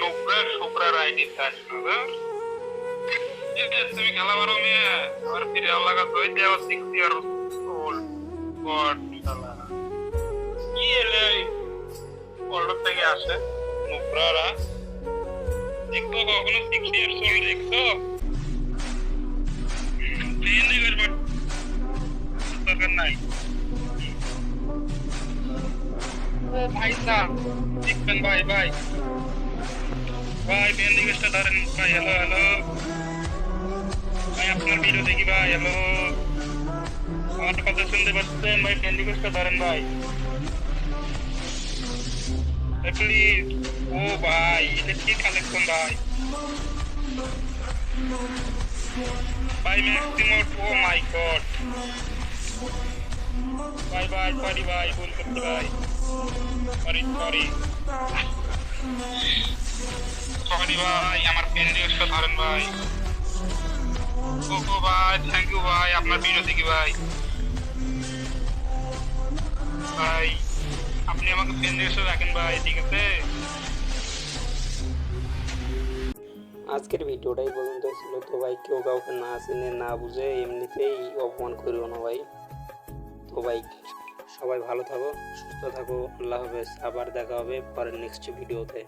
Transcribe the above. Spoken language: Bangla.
নুবরা শুক্রার আইডি কাজ তুমি খেলা পারো মেয়ে আর ফিরে আল্লাহ কাছে হয়ে দেওয়া সিক্স ইয়ার ওল্ড গড শালা কি এলে ওল্ড থেকে আসে নুবরারা দেখতো কখনো সিক্স ইয়ার্স ওল্ড দেখছ ভাই সাহ দেখবেন ভাই ভাই ভাই পেন দিকেশটা ধরেন ভাই হ্যালো হ্যালো ভাই আপনার ভিডিও দেখি ভাই হ্যালো আমার কথা শুনতে পাচ্ছেন ভাই পেন দিকেশটা ধরেন ভাই প্লিজ ও ভাই এটা কি কালেকশন ভাই ভাই ম্যাক্সিমোট ও মাই গড ভাই ভাই সরি ভাই ভুল করছি ভাই সরি সরি ভাই আমার পেন দিকেশটা ধরেন ভাই। ও ও ভাই থ্যাংক ইউ ভাই, আপনার ভিডিও দেখি ভাই। ভাই, আপনি আমাকে পেন দিকেশটা রাখেন ভাই, ঠিক আছে? আজকের ভিডিওটাই পর্যন্ত ছিল, তো ভাই কেউ কাউকে না চিনে, না বুঝে এমনিতেই অপমান করিও না ভাই। তো ভাই, সবাই ভালো থাকো, সুস্থ থাকো, আল্লাহ হাফেজ, আবার দেখা হবে পরের নেক্সট ভিডিওতে